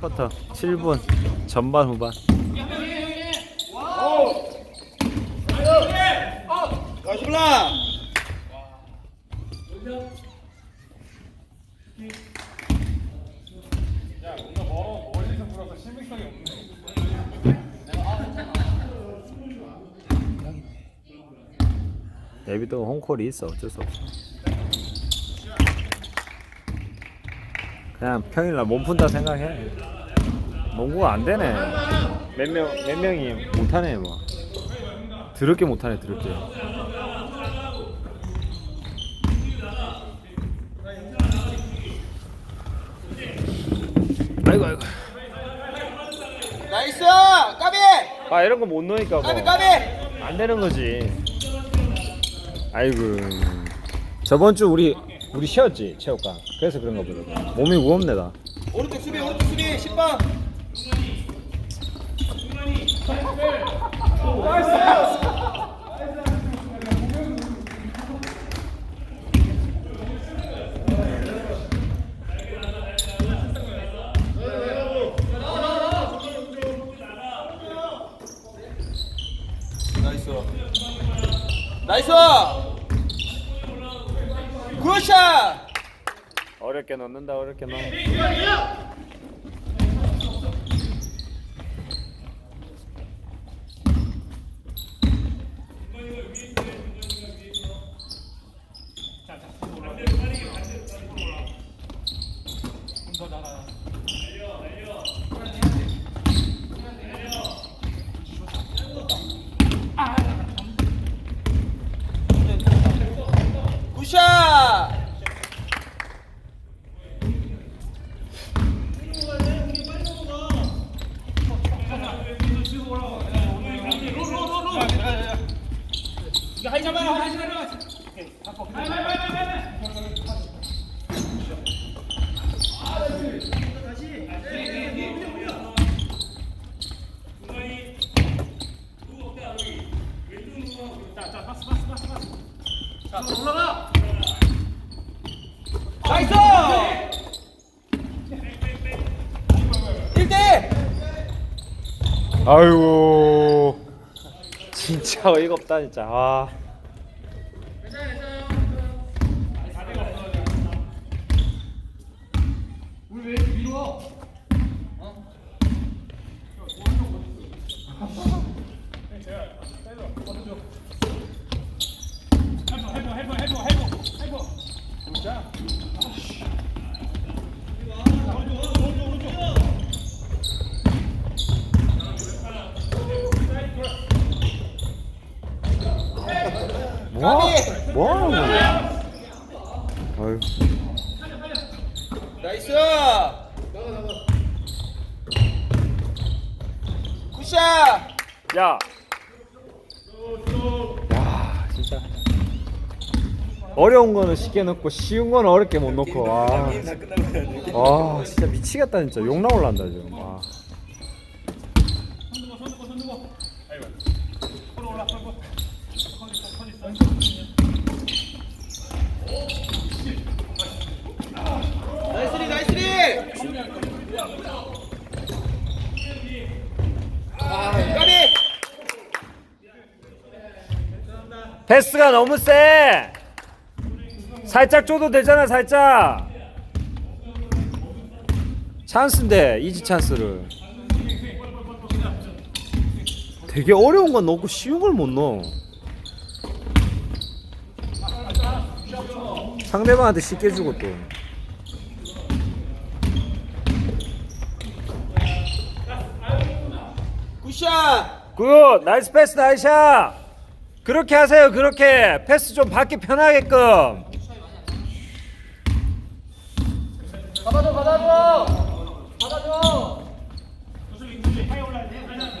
쿼터 7분 전반 후반. 가시블라 데뷔도 홈콜이 있어. 어쩔 수 없어 그냥 평일날 몸 푼다 생각해. 농구가 안 되네. 몇 명 몇 명이 못하네 뭐. 드럽게 못하네 드럽게. 아이고 아이고. 나이스! 까비! 아 이런 거 못 넣으니까 까비 뭐 까비! 안 되는 거지. 아이고. 저번 주 우리 우리 쉬었지 체육관. 그래서 그런가 보다. 몸이 무겁네 나. 오른쪽 수비 오른쪽 수비 10번 나이스 나이스 굿샷 어렵게 넣는다 어렵게. 굿 나이스 1대1 아이고. 진짜 어이가 없다 진짜. 아. 뭐? 뭐 하는 거야? 아유. 나이스 굿샷 야. 야, 진짜. 어려운 거는 쉽게 넣고 쉬운 거는 어렵게 못 넣고. 와. 와, 진짜 미치겠다 진짜. 욕 나올란다 지금. 와. 나이스리 나이스리 아 까비 패스가 너무 세. 살짝 줘도 되잖아, 살짝. 찬스인데 이지 찬스를. 되게 어려운 건 넣고 쉬운 걸 못 넣어. 상대방한테 쉽게 주고 또. 굿샷 굿! 나이스 패스 나이샤! 그렇게 하세요. 그렇게 패스 좀 받기 편하게끔. 받아줘 받아줘. 받아줘.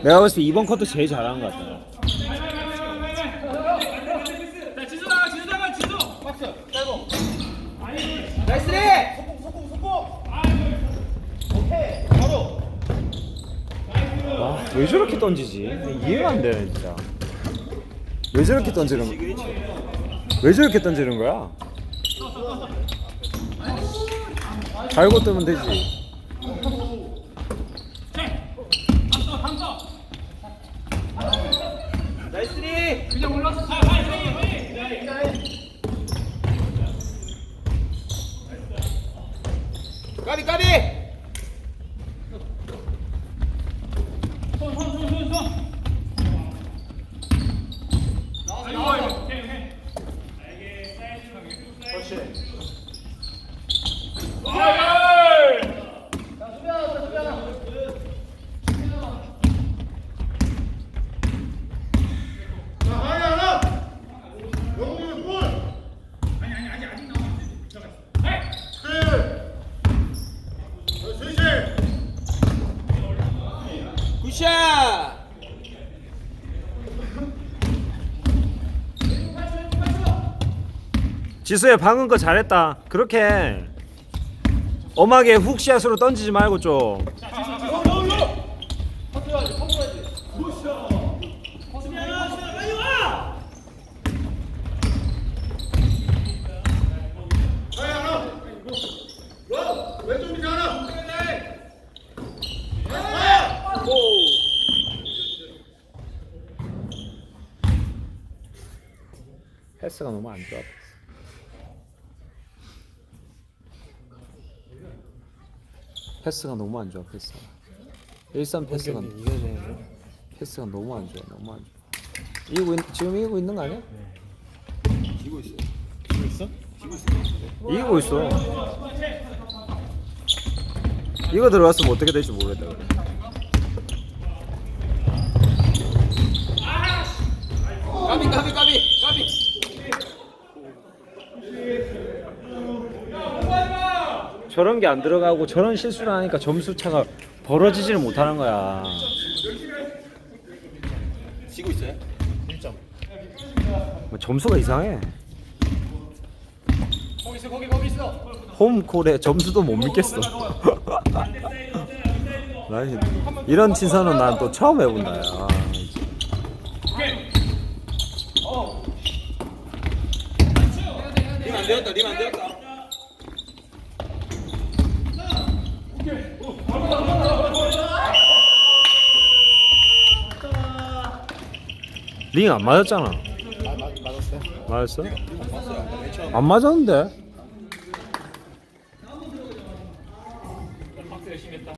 내가 봤을 때 이번 컷도 제일 잘하는 것 같아 나이스리 와, 왜 저렇게 던지지? 이해가 안 되네 진짜 왜 저렇게 던지는 왜 저렇게 던지는 거야? 달고 뜨면 되지. 나이스리 그냥 올라서 지수야 방금 거 잘했다. 그렇게 엄하게 훅샷으로 던지지 말고 좀. 패스가 너무 안 좋아. 패스가 너무 안 좋아 패스가. 일산 패스가 패스가 너무 안 좋아 너무 안 좋아. 이기고 있, 지금 이기고 있는 거 아니야? 지고 있어. 이기고 있어. 이거 들어갔으면 어떻게 될지 모르겠다. 그래. 까비 까비 까비 까비. 저런 게 안 들어가고 저런 실수를 하니까 점수 차가 벌어지지를 못하는 거야. 지고 있어요? 뭐 점수가 이상해. 거기 있어 거기 거기 있어. 홈콜에 점수도 못 믿겠어. 나 이- 이런 친선은 난 또 처음 해본다. 야. 림안 되었다 림안 되었다. 링 안 맞았잖아. 맞았어? 안 맞았는데?